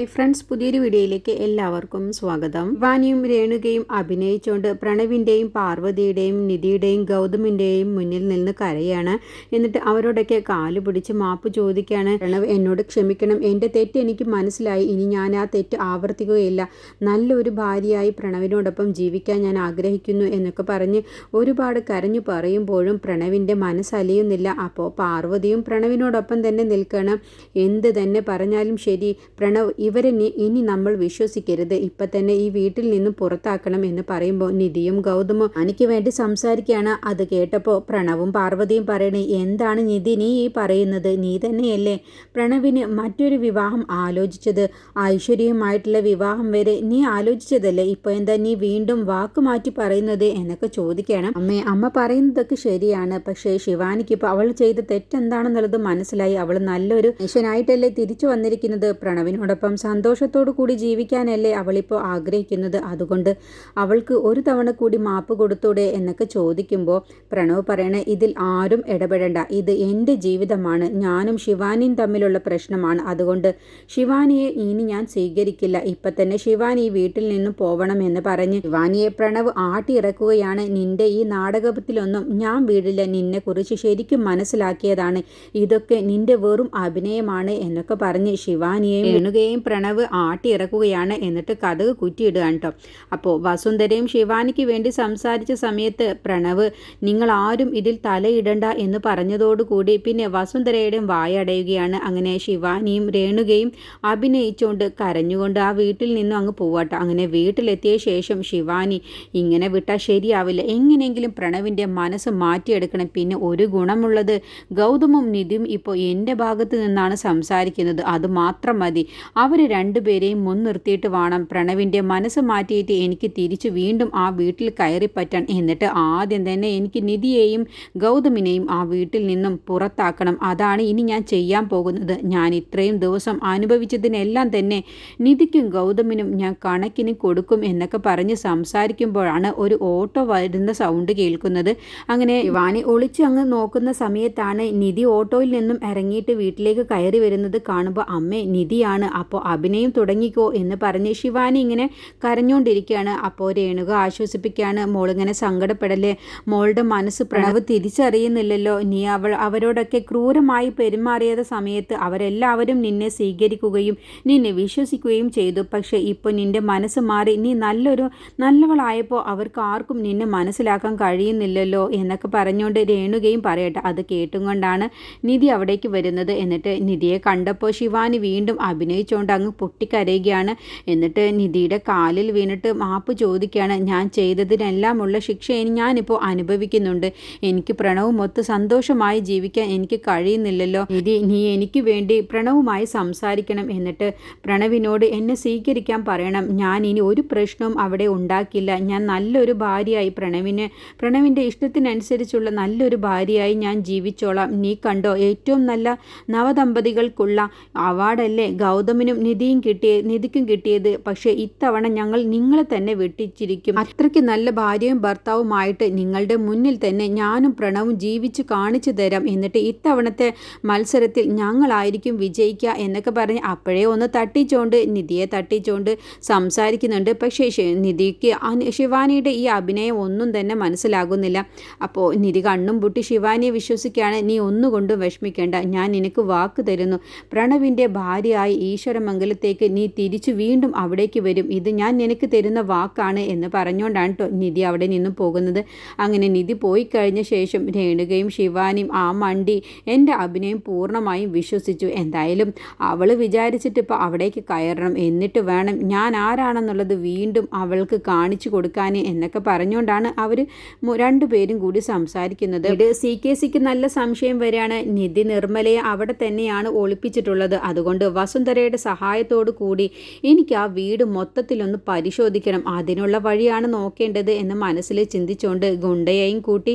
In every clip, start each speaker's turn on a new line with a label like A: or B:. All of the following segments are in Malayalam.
A: ഹായ് ഫ്രണ്ട്സ് പുതിയൊരു വീഡിയോയിലേക്ക് എല്ലാവർക്കും സ്വാഗതം. വാനിയും രേണുകയും അഭിനയിച്ചുകൊണ്ട് പ്രണവിന്റെയും പാർവതിയുടെയും നിധിയുടെയും ഗൗതമിന്റെയും മുന്നിൽ നിന്ന് കരയാണ്. എന്നിട്ട് അവരോടൊക്കെ കാൽ പിടിച്ച് മാപ്പ് ചോദിക്കുകയാണ്. പ്രണവ് എന്നോട് ക്ഷമിക്കണം എന്റെ തെറ്റ് എനിക്ക് മനസ്സിലായി. ഇനി ഞാൻ ആ തെറ്റ് ആവർത്തിക്കുകയില്ല. നല്ലൊരു ഭാര്യയായി പ്രണവിനോടൊപ്പം ജീവിക്കാൻ ഞാൻ ആഗ്രഹിക്കുന്നു എന്നൊക്കെ പറഞ്ഞ് ഒരുപാട് കരഞ്ഞു പറയുമ്പോഴും പ്രണവിന്റെ മനസ്സലിയുന്നില്ല അപ്പോൾ പാർവതിയും പ്രണവിനോടൊപ്പം തന്നെ നിൽക്കണം. എന്ത് തന്നെ പറഞ്ഞാലും ശരി പ്രണവ് ഇവരെ ഇനി നമ്മൾ വിശ്വസിക്കരുത്. ഇപ്പൊ തന്നെ ഈ വീട്ടിൽ നിന്നും പുറത്താക്കണം എന്ന് പറയുമ്പോൾ നിധിയും ഗൗതമും എനിക്ക് വേണ്ടി സംസാരിക്കുകയാണ്. അത് കേട്ടപ്പോൾ പ്രണവും പാർവതിയും പറയണേ എന്താണ് നിധി നീ ഈ പറയുന്നത്? നീ തന്നെയല്ലേ പ്രണവിന് മറ്റൊരു വിവാഹം ആലോചിച്ചത്? ഐശ്വര്യമായിട്ടുള്ള വിവാഹം വരെ നീ ആലോചിച്ചതല്ലേ? ഇപ്പൊ എന്താ നീ വീണ്ടും വാക്ക് മാറ്റി പറയുന്നത്? എന്നൊക്കെ ചോദിക്കണം അമ്മേ അമ്മ പറയുന്നതൊക്കെ ശരിയാണ്. പക്ഷേ ശിവാനിക്ക് ഇപ്പോൾ അവൾ ചെയ്ത തെറ്റെന്താണെന്നുള്ളത് മനസ്സിലായി. അവൾ നല്ലൊരു മനുഷ്യനായിട്ടല്ലേ തിരിച്ചു വന്നിരിക്കുന്നത്? പ്രണവിനോടൊപ്പം സന്തോഷത്തോടു കൂടി ജീവിക്കാനല്ലേ അവളിപ്പോൾ ആഗ്രഹിക്കുന്നത്? അതുകൊണ്ട് അവൾക്ക് ഒരു തവണ കൂടി മാപ്പ് കൊടുത്തൂടെ എന്നൊക്കെ ചോദിക്കുമ്പോൾ പ്രണവ് പറയണേ ഇതിൽ ആരും ഇടപെടേണ്ട. ഇത് എന്റെ ജീവിതമാണ്. ഞാനും ശിവാനിയും തമ്മിലുള്ള പ്രശ്നമാണ്. അതുകൊണ്ട് ശിവാനിയെ ഇനി ഞാൻ സ്വീകരിക്കില്ല. ഇപ്പം തന്നെ ശിവാനി വീട്ടിൽ നിന്നും പോവണം എന്ന് പറഞ്ഞ് ശിവാനിയെ പ്രണവ് ആട്ടിയിറക്കുകയാണ് നിന്റെ ഈ നാടകത്തിലൊന്നും ഞാൻ വീടില്ല. നിന്നെക്കുറിച്ച് ശരിക്കും മനസ്സിലാക്കിയതാണ്. ഇതൊക്കെ നിന്റെ വെറും അഭിനയമാണ് എന്നൊക്കെ പറഞ്ഞ് ശിവാനിയെ പ്രണവ് ആട്ടിയിറക്കുകയാണ് എന്നിട്ട് കഥക് കുറ്റിയിടുകയാണ് കേട്ടോ അപ്പോൾ വസുന്ധരയും ശിവാനിക്ക് വേണ്ടി സംസാരിച്ച സമയത്ത് പ്രണവ് നിങ്ങൾ ആരും ഇതിൽ തലയിടണ്ട എന്ന് പറഞ്ഞതോടുകൂടി പിന്നെ വസുന്ധരയുടെയും വായടയുകയാണ്. അങ്ങനെ ശിവാനിയും രേണുകയും അഭിനയിച്ചുകൊണ്ട് കരഞ്ഞുകൊണ്ട് ആ വീട്ടിൽ നിന്നും അങ്ങ് പോവാട്ടോ അങ്ങനെ വീട്ടിലെത്തിയ ശേഷം ശിവാനി ഇങ്ങനെ വിട്ടാൽ ശരിയാവില്ല. എങ്ങനെയെങ്കിലും പ്രണവിന്റെ മനസ്സ് മാറ്റിയെടുക്കണം. പിന്നെ ഒരു ഗുണമുള്ളത് ഗൗതമും നിധിയും ഇപ്പോൾ എന്റെ ഭാഗത്ത് നിന്നാണ് സംസാരിക്കുന്നത്. അത് മാത്രം മതി. അവർ രണ്ടുപേരെയും മുൻനിർത്തിയിട്ട് വേണം പ്രണവിന്റെ മനസ്സ് മാറ്റിയിട്ട് എനിക്ക് തിരിച്ച് വീണ്ടും ആ വീട്ടിൽ കയറിപ്പറ്റാൻ എന്നിട്ട് ആദ്യം തന്നെ എനിക്ക് നിധിയെയും ഗൗതമിനെയും ആ വീട്ടിൽ നിന്നും പുറത്താക്കണം. അതാണ് ഇനി ഞാൻ ചെയ്യാൻ പോകുന്നത്. ഞാൻ ഇത്രയും ദിവസം അനുഭവിച്ചതിനെല്ലാം തന്നെ നിധിക്കും ഗൗതമിനും ഞാൻ കണക്കിന് കൊടുക്കും എന്നൊക്കെ പറഞ്ഞ് സംസാരിക്കുമ്പോഴാണ് ഒരു ഓട്ടോ വരുന്ന സൗണ്ട് കേൾക്കുന്നത്. അങ്ങനെ വാണി ഒളിച്ച് അങ്ങ് നോക്കുന്ന സമയത്താണ് നിധി ഓട്ടോയിൽ നിന്നും ഇറങ്ങിയിട്ട് വീട്ടിലേക്ക് കയറി വരുന്നത് കാണുമ്പോൾ അമ്മേ നിധിയാണ്. അപ്പോൾ അഭിനയം തുടങ്ങിക്കോ എന്ന് പറഞ്ഞ് ശിവാനി ഇങ്ങനെ കരഞ്ഞുകൊണ്ടിരിക്കുകയാണ് അപ്പോൾ രേണുക ആശ്വസിപ്പിക്കുകയാണ്. മോളിങ്ങനെ സങ്കടപ്പെടല്ലേ മോളുടെ മനസ്സ് പ്രണവ് തിരിച്ചറിയുന്നില്ലല്ലോ. നീ അവൾ അവരോടൊക്കെ ക്രൂരമായി പെരുമാറിയത് സമയത്ത് അവരെല്ലാവരും നിന്നെ സ്വീകരിക്കുകയും നിന്നെ വിശ്വസിക്കുകയും ചെയ്തു. പക്ഷേ ഇപ്പോൾ നിന്റെ മനസ്സ് മാറി നീ നല്ലൊരു നല്ലവളായപ്പോൾ അവർക്ക് ആർക്കും നിന്നെ മനസ്സിലാക്കാൻ കഴിയുന്നില്ലല്ലോ എന്നൊക്കെ പറഞ്ഞുകൊണ്ട് രേണുകയും പറയട്ടെ. അത് കേട്ടുകൊണ്ടാണ് നിധി അവിടേക്ക് വരുന്നത്. എന്നിട്ട് നിധിയെ കണ്ടപ്പോൾ ശിവാനി വീണ്ടും അഭിനയിച്ചുകൊണ്ട് അങ്ങ് പൊട്ടിക്കരയുകയാണ്. എന്നിട്ട് നിധിയുടെ കാലിൽ വീണിട്ട് മാപ്പ് ചോദിക്കുകയാണ് ഞാൻ ചെയ്തതിനെല്ലാമുള്ള ശിക്ഷ ഞാനിപ്പോൾ അനുഭവിക്കുന്നുണ്ട്. എനിക്ക് പ്രണവും ഒത്ത് സന്തോഷമായി ജീവിക്കാൻ എനിക്ക് കഴിയുന്നില്ലല്ലോ. നിധി നീ എനിക്ക് വേണ്ടി പ്രണവുമായി സംസാരിക്കണം. എന്നിട്ട് പ്രണവിനോട് എന്നെ സ്വീകരിക്കാൻ പറയണം. ഞാൻ ഇനി ഒരു പ്രശ്നവും അവിടെ ഉണ്ടാക്കില്ല. ഞാൻ നല്ലൊരു ഭാര്യയായി പ്രണവിന് പ്രണവിന്റെ ഇഷ്ടത്തിനനുസരിച്ചുള്ള നല്ലൊരു ഭാര്യയായി ഞാൻ ജീവിച്ചോളാം. നീ കണ്ടോ ഏറ്റവും നല്ല നവദമ്പതികൾക്കുള്ള അവാർഡല്ലേ ഗൗതമിനും നിധിയും കിട്ടിയ നിധിക്കും കിട്ടിയത്. പക്ഷേ ഇത്തവണ ഞങ്ങൾ നിങ്ങളെ തന്നെ വെട്ടിച്ചിരിക്കും. അത്രയ്ക്ക് നല്ല ഭാര്യയും ഭർത്താവുമായിട്ട് നിങ്ങളുടെ മുന്നിൽ തന്നെ ഞാനും പ്രണവും ജീവിച്ച് കാണിച്ചു തരാം. എന്നിട്ട് ഇത്തവണത്തെ മത്സരത്തിൽ ഞങ്ങളായിരിക്കും വിജയിക്കുക എന്നൊക്കെ പറഞ്ഞ് അപ്പോഴേ ഒന്ന് തട്ടിച്ചോണ്ട് നിധിയെ തട്ടിച്ചോണ്ട് സംസാരിക്കുന്നുണ്ട്. പക്ഷേ നിധിക്ക് ശിവാനിയുടെ ഈ അഭിനയം ഒന്നും തന്നെ മനസ്സിലാകുന്നില്ല. അപ്പോൾ നിധി കണ്ണും പൊട്ടി ശിവാനിയെ വിശ്വസിക്കുകയാണ്. നീ ഒന്നുകൊണ്ടും വിഷമിക്കേണ്ട. ഞാൻ നിനക്ക് വാക്ക് തരുന്നു. പ്രണവിന്റെ ഭാര്യയായി ഈശ്വരമംഗലത്തേക്ക് നീ തിരിച്ചു വീണ്ടും അവിടേക്ക് വരും. ഇത് ഞാൻ നിനക്ക് തരുന്ന വാക്കാണ് എന്ന് പറഞ്ഞുകൊണ്ടാണ് നിധി അവിടെ നിന്നും പോകുന്നത്. അങ്ങനെ നിധി പോയി കഴിഞ്ഞ ശേഷം രേണുകയും ശിവാനിയും ആ മണ്ടി എന്റെ അഭിനയം പൂർണമായും വിശ്വസിച്ചു. എന്തായാലും അവൾ വിചാരിച്ചിട്ട് ഇപ്പോൾ അവിടേക്ക് കയറണം. എന്നിട്ട് വേണം ഞാൻ ആരാണെന്നുള്ളത് വീണ്ടും അവൾക്ക് കാണിച്ചു കൊടുക്കാൻ എന്നൊക്കെ പറഞ്ഞുകൊണ്ടാണ് അവർ രണ്ടുപേരും കൂടി സംസാരിക്കുന്നത്. സി കെ സിക്ക് നല്ല സംശയം വരെയാണ്. നിധി നിർമ്മലയെ അവിടെ തന്നെയാണ് ഒളിപ്പിച്ചിട്ടുള്ളത്. അതുകൊണ്ട് വസുന്ധരയുടെ സഹായത്തോടു കൂടി എനിക്ക് ആ വീട് മൊത്തത്തിലൊന്ന് പരിശോധിക്കണം. അതിനുള്ള വഴിയാണ് നോക്കേണ്ടത് എന്ന് മനസ്സിൽ ചിന്തിച്ചുകൊണ്ട് ഗുണ്ടയെയും കൂട്ടി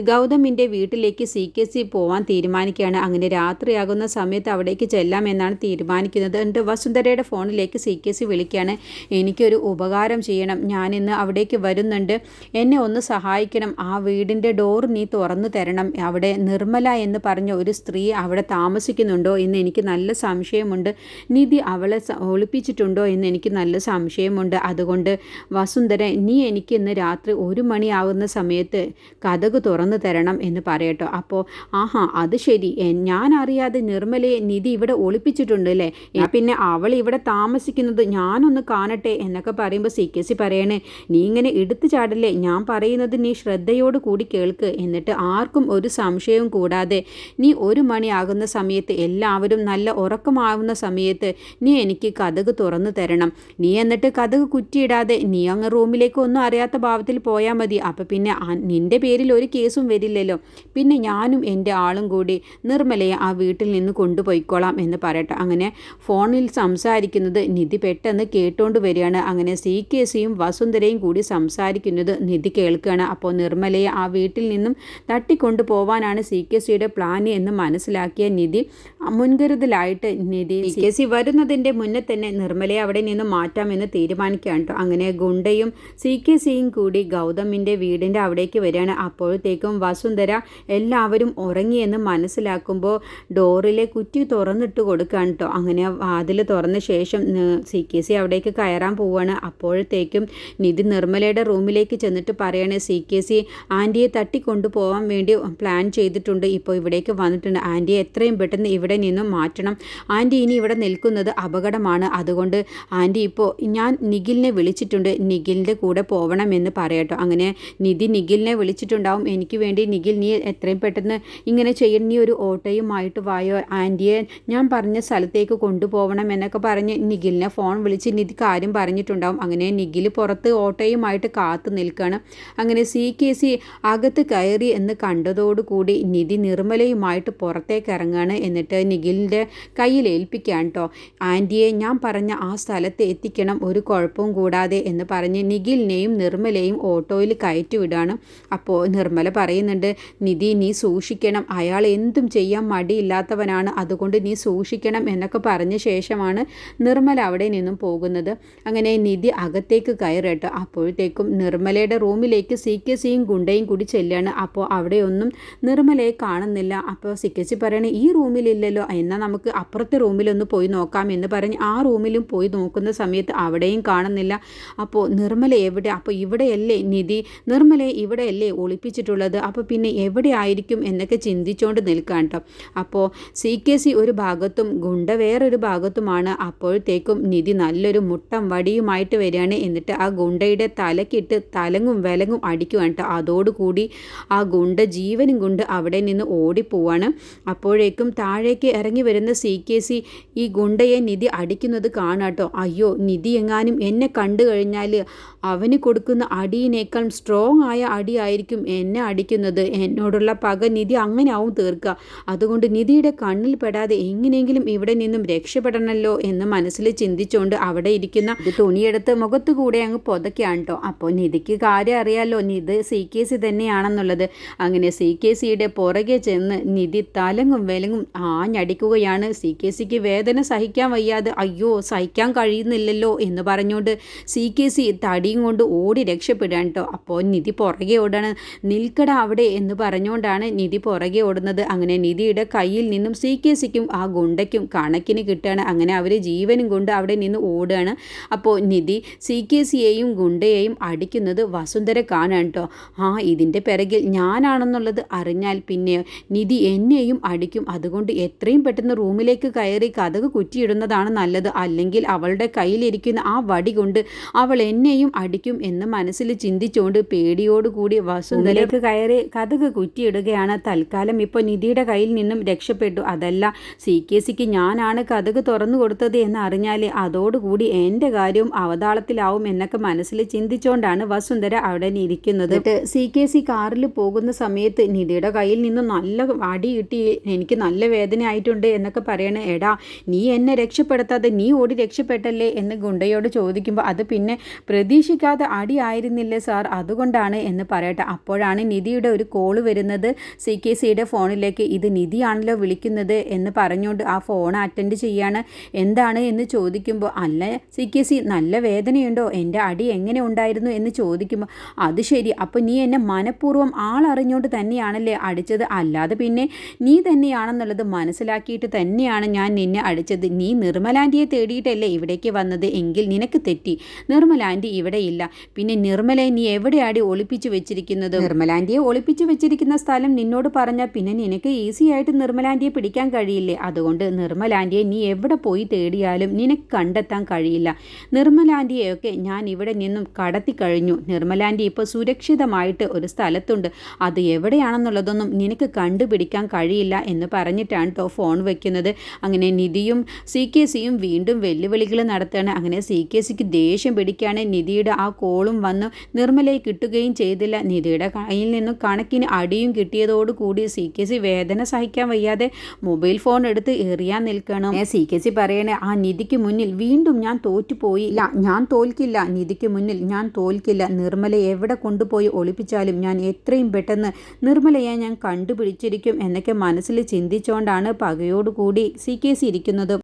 A: ഗൗതമിന്റെ വീട്ടിലേക്ക് സി കെ സി പോവാൻ തീരുമാനിക്കുകയാണ്. അങ്ങനെ രാത്രിയാകുന്ന സമയത്ത് അവിടേക്ക് ചെല്ലാം എന്നാണ് തീരുമാനിക്കുന്നത്. എന്റെ വസുന്ധരയുടെ ഫോണിലേക്ക് സി കെ സി വിളിക്കുകയാണ്. എനിക്കൊരു ഉപകാരം ചെയ്യണം. ഞാൻ ഇന്ന് അവിടേക്ക് വരുന്നുണ്ട്. എന്നെ ഒന്ന് സഹായിക്കണം. ആ വീടിന്റെ ഡോർ നീ തുറന്നു തരണം. അവിടെ നിർമ്മല എന്ന് പറഞ്ഞ ഒരു സ്ത്രീ അവിടെ താമസിക്കുന്നുണ്ടോ എന്ന് എനിക്ക് നല്ല സംശയമുണ്ട്. നിധി അവളെ ഒളിപ്പിച്ചിട്ടുണ്ടോ എന്ന് എനിക്ക് നല്ല സംശയമുണ്ട്. അതുകൊണ്ട് വസുന്ധര നീ എനിക്ക് ഇന്ന് രാത്രി ഒരു മണിയാവുന്ന സമയത്ത് കഥക് തുറന്നു തരണം എന്ന് പറയട്ടോ. അപ്പോൾ ആഹാ അത് ശരി. ഞാൻ അറിയാതെ നിർമ്മലയെ നിധി ഇവിടെ ഒളിപ്പിച്ചിട്ടുണ്ട് അല്ലേ പിന്നെ അവൾ ഇവിടെ താമസിക്കുന്നത് ഞാനൊന്ന് കാണട്ടെ എന്നൊക്കെ പറയുമ്പോൾ സി കെ സി പറയണേ നീ ഇങ്ങനെ എടുത്തു ചാടല്ലേ? ഞാൻ പറയുന്നത് നീ ശ്രദ്ധയോട് കൂടി കേൾക്ക് എന്നിട്ട് ആർക്കും ഒരു സംശയവും കൂടാതെ നീ ഒരു മണിയാകുന്ന സമയത്ത് എല്ലാവരും നല്ല ഉറക്കമാവുന്ന സമയത്ത് നീ എനിക്ക് കഥക് തുറന്നു തരണം. നീ എന്നിട്ട് കഥക് കുറ്റിയിടാതെ നീ അങ്ങ് റൂമിലേക്ക് ഒന്നും അറിയാത്ത ഭാവത്തിൽ പോയാൽ മതി. അപ്പം പിന്നെ നിന്റെ പേരിൽ ഒരു കേസും വരില്ലല്ലോ. പിന്നെ ഞാനും എന്റെ ആളും കൂടി നിർമ്മലയെ ആ വീട്ടിൽ നിന്ന് കൊണ്ടുപോയിക്കോളാം എന്ന് പറയട്ടെ. അങ്ങനെ ഫോണിൽ സംസാരിക്കുന്നത് നിധി പെട്ടെന്ന് കേട്ടോണ്ട് വരികയാണ്. അങ്ങനെ സി കെ സിയും വസുന്ധരയും കൂടി സംസാരിക്കുന്നത് നിധി കേൾക്കുകയാണ്. അപ്പോൾ നിർമ്മലയെ ആ വീട്ടിൽ നിന്നും തട്ടിക്കൊണ്ടു പോവാനാണ് സി കെ സിയുടെ പ്ലാൻ എന്ന് മനസ്സിലാക്കിയ നിധി മുൻകരുതലായിട്ട് നിധി കെ സി വരുന്നതിന്റെ മുന്നേ തന്നെ നിർമ്മലയെ അവിടെ നിന്ന് മാറ്റാമെന്ന് തീരുമാനിക്കുകയാണ് കേട്ടോ. അങ്ങനെ ഗുണ്ടയും സി കെ സിയും കൂടി ഗൗതമിന്റെ വീടിന്റെ അവിടേക്ക് വരികയാണ്. അപ്പോഴത്തേക്കും വസുന്ധര എല്ലാവരും ഉറങ്ങിയെന്ന് മനസ്സിലാക്കുമ്പോൾ ഡോറിലെ കുറ്റി തുറന്നിട്ട് കൊടുക്കുകയാണ് കേട്ടോ. അങ്ങനെ വാതിൽ തുറന്ന ശേഷം സി കെ സി അവിടേക്ക് കയറാൻ പോവുകയാണ്. അപ്പോഴത്തേക്കും നിധി നിർമ്മലയുടെ റൂമിലേക്ക് ചെന്നിട്ട് പറയണേ സി കെ സി ആന്റിയെ തട്ടിക്കൊണ്ടുപോകാൻ വേണ്ടി പ്ലാൻ ചെയ്തിട്ടുണ്ട്. ഇപ്പോൾ ഇവിടേക്ക് വന്നിട്ടുണ്ട്. ആന്റിയെ എത്രയും പെട്ടെന്ന് ഇവിടെ നിന്നും മാറ്റണം. ആന്റി ഇനി ഇവിടെ നിൽക്കുന്നത് അപകടമാണ്. അതുകൊണ്ട് ആന്റി ഇപ്പോൾ ഞാൻ നിഖിലിനെ വിളിച്ചിട്ടുണ്ട്. നിഖിലിന്റെ കൂടെ പോകണമെന്ന് പറയട്ടോ. അങ്ങനെ നിധി നിഖിലിനെ വിളിച്ചിട്ടുണ്ടാവും. എനിക്ക് വേണ്ടി നിഖിൽ നീ എത്രയും പെട്ടെന്ന് ഇങ്ങനെ ചെയ്യണം. നീ ഒരു ഓട്ടോയുമായിട്ട് വായോ ആന്റിയെ ഞാൻ പറഞ്ഞ സ്ഥലത്തേക്ക് കൊണ്ടുപോകണം എന്നൊക്കെ പറഞ്ഞ് നിഖിലിനെ ഫോൺ വിളിച്ച് നിധി കാര്യം പറഞ്ഞിട്ടുണ്ടാവും. അങ്ങനെ നിഖിൽ പുറത്ത് ഓട്ടോയുമായിട്ട് കാത്തു നിൽക്കുകയാണ് അങ്ങനെ സി കെ സി അകത്ത് കയറി എന്ന് കണ്ടതോടുകൂടി നിധി നിർമ്മലയുമായിട്ട് പുറത്തേക്ക് ഇറങ്ങുകയാണ് എന്നിട്ട് നിഖിലിന്റെ കയ്യിൽ ഏൽപ്പിക്കുകയാണ് കേട്ടോ ആന്റിയെ ഞാൻ പറഞ്ഞ ആ സ്ഥലത്ത് എത്തിക്കണം ഒരു കുഴപ്പവും കൂടാതെ എന്ന് പറഞ്ഞ് നിഖിലിനെയും നിർമ്മലയും ഓട്ടോയിൽ കയറ്റി വിടുകയാണ് അപ്പോൾ നിർമ്മല പറയുന്നുണ്ട് നിധി നീ സൂക്ഷിക്കണം. അയാൾ എന്തും ചെയ്യാൻ മടിയില്ലാത്തവനാണ്. അതുകൊണ്ട് നീ സൂക്ഷിക്കണം എന്നൊക്കെ പറഞ്ഞ ശേഷമാണ് നിർമ്മല അവിടെ നിന്നും പോകുന്നത്. അങ്ങനെ നിധി അകത്തേക്ക് കയറട്ടോ അപ്പോഴത്തേക്കും നിർമ്മലയുടെ റൂമിലേക്ക് സി കെ സിയും ഗുണ്ടയും കൂടി ചെല്ലുകയാണ് അപ്പോൾ അവിടെയൊന്നും നിർമ്മലയെ കാണുന്നില്ല. അപ്പോൾ സി കെ സി പറയണേ ഈ റൂമിലില്ലല്ലോ എന്നാൽ നമുക്ക് അപ്പുറത്തെ റൂമിലൊന്ന് പോയി നോക്കാം എന്ന് പറഞ്ഞ് ആ റൂമിലും പോയി നോക്കുന്ന സമയത്ത് അവിടെയും കാണുന്നില്ല. അപ്പോൾ നിർമ്മല എവിടെ? അപ്പോൾ ഇവിടെയല്ലേ നിധി? നിർമ്മലയെ ഇവിടെയല്ലേ ഒളിപ്പിച്ചിട്ടുള്ളത്? അപ്പോൾ പിന്നെ എവിടെ ആയിരിക്കും എന്നൊക്കെ ചിന്തിച്ചുകൊണ്ട് നിൽക്കാം കേട്ടോ അപ്പോൾ സി കെ സി ഒരു ഭാഗത്തും ഗുണ്ട വേറൊരു ഭാഗത്തുമാണ്. അപ്പോഴത്തേക്കും നിധി നല്ലൊരു മുട്ടം വടിയുമായിട്ട് വരികയാണ്. എന്നിട്ട് ആ ഗുണ്ടയുടെ തലക്കിട്ട് തലങ്ങും വിലങ്ങും അടിക്കുകയാണ് കേട്ടോ അതോടുകൂടി ആ ഗുണ്ട ജീവനും കൊണ്ട് അവിടെ നിന്ന് ഓടിപ്പോവാണ്. അപ്പോഴേക്കും താഴേക്ക് ഇറങ്ങി വരുന്ന സി കെ സി ഈ ഗുണ്ടയെ നിധി അടിക്കുന്നത് കാണാട്ടോ. അയ്യോ നിധി എങ്ങാനും എന്നെ കണ്ടു കഴിഞ്ഞാൽ അവന് കൊടുക്കുന്ന അടിയിനേക്കാൾ സ്ട്രോങ് ആയ അടിയായിരിക്കും എന്നെ അടിക്കുന്നത്. എന്നോടുള്ള പക നിധി അങ്ങനെ ആവും തീർക്കുക അതുകൊണ്ട് നിധിയുടെ കണ്ണിൽ പെടാതെ എങ്ങനെയെങ്കിലും ഇവിടെ നിന്നും രക്ഷപ്പെടണമല്ലോ എന്ന് മനസ്സിൽ ചിന്തിച്ചുകൊണ്ട് അവിടെ ഇരിക്കുന്ന തുണിയെടുത്ത് മുഖത്ത് കൂടെ അങ്ങ് പൊതക്കാണ് കേട്ടോ അപ്പോൾ നിധിക്ക് കാര്യം അറിയാലോ നിധി സി കെ സി തന്നെയാണെന്നുള്ളത്. അങ്ങനെ സി കെ സിയുടെ പുറകെ ചെന്ന് നിധി തലങ്ങും വിലങ്ങും ആഞ്ഞടിക്കുകയാണ് സി കെ സിക്ക് വേദന സഹിക്കാൻ വയ്യാതെ അയ്യോ സഹിക്കാൻ കഴിയുന്നില്ലല്ലോ എന്ന് പറഞ്ഞുകൊണ്ട് സി കെ സി തടിയും കൊണ്ട് ഓടി രക്ഷപ്പെടുകയാണ് കേട്ടോ അപ്പോൾ നിധി പുറകെ ഓടാണ്. നിൽക്കട അവിടെ എന്ന് പറഞ്ഞുകൊണ്ടാണ് നിധി പുറകെ ഓടുന്നത്. അങ്ങനെ നിധിയുടെ കയ്യിൽ നിന്നും സി കെ സിക്കും ആ ഗുണ്ടയ്ക്കും കണക്കിന് കിട്ടുകയാണ് അങ്ങനെ അവർ ജീവനും കൊണ്ട് അവിടെ നിന്ന് ഓടുകയാണ്. അപ്പോൾ നിധി സി കെ സിയെയും ഗുണ്ടയെയും അടിക്കുന്നത് വസുന്ധര കാണാൻ കേട്ടോ ആ ഇതിന്റെ പിറകിൽ ഞാനാണെന്നുള്ളത് അറിഞ്ഞാൽ പിന്നെ നിധി എന്നെയും അടിക്കും. അതുകൊണ്ട് എത്രയും പെട്ടെന്ന് റൂമിലേക്ക് കയറി കഥക് കുറ്റിയിടുന്നതാണ് നല്ലത്. അല്ലെങ്കിൽ അവളുടെ കയ്യിലിരിക്കുന്ന ആ വടി കൊണ്ട് അവൾ എന്നെയും അടിക്കും എന്ന് മനസ്സിൽ ചിന്തിച്ചുകൊണ്ട് പേടിയോടുകൂടി വസുന്ധരയ്ക്ക് കയറി കഥക് കുറ്റിയിടുകയാണ് തൽക്കാലം. ഇപ്പോൾ നിധിയുടെ കയ്യിൽ നിന്നും രക്ഷപ്പെട്ടു. അതല്ല സി കെ സിക്ക് ഞാനാണ് കഥക് തുറന്നു കൊടുത്തത് എന്ന് അറിഞ്ഞാൽ അതോടുകൂടി എന്റെ കാര്യവും അവതാളത്തിലാവും എന്നൊക്കെ മനസ്സിൽ ചിന്തിച്ചുകൊണ്ടാണ് വസുന്ധര അവിടെ ഇരിക്കുന്നത്. സി കെ സി കാറിൽ പോകുന്ന സമയത്ത് നിധിയുടെ കയ്യിൽ നിന്നും നല്ല വടി കിട്ടി. എനിക്ക് നല്ല വേദന ആയിട്ടുണ്ട് എന്നൊക്കെ പറയണ എടാ നീ എന്നെ രക്ഷപ്പെടുത്താതെ നീ ഓടി രക്ഷപ്പെട്ടല്ലേ എന്ന് ഗുണ്ടയോട് ചോദിക്കുമ്പോൾ അത് പിന്നെ പ്രതീക്ഷിക്കാതെ അടി ആയിരുന്നില്ലേ സാർ? അതുകൊണ്ടാണ് എന്ന് പറയട്ടെ. അപ്പോഴാണ് നിധിയുടെ ഒരു കോൾ വരുന്നത്. സി കെ സിയുടെ ഫോണിലേക്ക്. ഇത് നിധിയാണല്ലോ വിളിക്കുന്നത് എന്ന് പറഞ്ഞുകൊണ്ട് ആ ഫോൺ അറ്റൻഡ് ചെയ്യാണ്. എന്താണ് എന്ന് ചോദിക്കുമ്പോൾ അല്ല സി കെ സി നല്ല വേദനയുണ്ടോ? എന്റെ അടി എങ്ങനെ ഉണ്ടായിരുന്നു എന്ന് ചോദിക്കുമ്പോൾ അത് ശരി. അപ്പോൾ നീ എന്നെ മനഃപൂർവം ആളറിഞ്ഞുകൊണ്ട് തന്നെയാണല്ലേ അടിച്ചത്. അല്ലാതെ പിന്നെ നീ തന്നെയാണെന്നുള്ളത് മനസ്സിലാക്കിയിട്ട് തന്നെയാണ് ഞാൻ നിന്നെ അടിച്ചത്. നീ നിർമ്മലാന്റിയെ തേടിയിട്ടല്ലേ ഇവിടേക്ക് വന്നത്? എങ്കിൽ നിനക്ക് തെറ്റി. നിർമ്മലാന്റി ഇവിടെയില്ല പിന്നെ നിർമ്മലയെ നീ എവിടെയാടി ഒളിപ്പിച്ചു വെച്ചിരിക്കുന്നത്? നിർമ്മലാന്റിയെ ഒളിപ്പിച്ചു വെച്ചിരിക്കുന്ന സ്ഥലം നിന്നോട് പറഞ്ഞാൽ പിന്നെ നിനക്ക് ഈസി ആയിട്ട് നിർമ്മലാന്റിയെ പിടിക്കാൻ കഴിയില്ലേ? അതുകൊണ്ട് നിർമ്മലാന്റിയെ നീ എവിടെ പോയി തേടിയാലും നിനക്ക് കണ്ടെത്താൻ കഴിയില്ല. നിർമ്മലാന്റിയെയൊക്കെ ഞാൻ ഇവിടെ നിന്നും കടത്തി കഴിഞ്ഞു. നിർമ്മലാന്റി ഇപ്പോൾ സുരക്ഷിതമായിട്ട് ഒരു സ്ഥലത്തുണ്ട്. അത് എവിടെയാണെന്നുള്ളതൊന്നും നിനക്ക് കണ്ടുപിടിക്കാൻ കഴിയില്ല എന്ന് പറഞ്ഞിട്ടാണ് കേട്ടോ ഫോൺ വെക്കുന്നത്. അങ്ങനെ നിധിയും സി കെ സിയും വീണ്ടും വെല്ലുവിളികൾ നടത്തുകയാണ്. അങ്ങനെ സി കെ സിക്ക് ദേഷ്യം പിടിക്കുകയാണ് നിധിയുടെ ആ കോളും വന്നു. നിർമ്മലയെ കിട്ടുകയും ചെയ്തില്ല. നിധിയുടെ കയ്യിൽ നിന്നും കണക്കിന് അടിയും കിട്ടിയതോടുകൂടി സി കെ സി വേദന സഹിക്കാൻ വയ്യാതെ മൊബൈൽ ഫോൺ എടുത്ത് എറിയാൻ നിൽക്കണം. സി കെ സി പറയണേ ആ നിധിക്ക് മുന്നിൽ വീണ്ടും ഞാൻ തോറ്റുപോയി. ഇല്ല ഞാൻ തോൽക്കില്ല. നിധിക്ക് മുന്നിൽ ഞാൻ തോൽക്കില്ല. നിർമ്മല എവിടെ കൊണ്ടുപോയി ഒളിപ്പിച്ചാലും ഞാൻ എത്രയും പെട്ടെന്ന് നിർമ്മലയെ ഞാൻ കണ്ടുപിടിച്ചിരിക്കും എന്നൊക്കെ മനസ്സിൽ ചിന്തിച്ചുകൊണ്ടാണ് പകയോടുകൂടി സി കെ സി ഇരിക്കുന്നത്.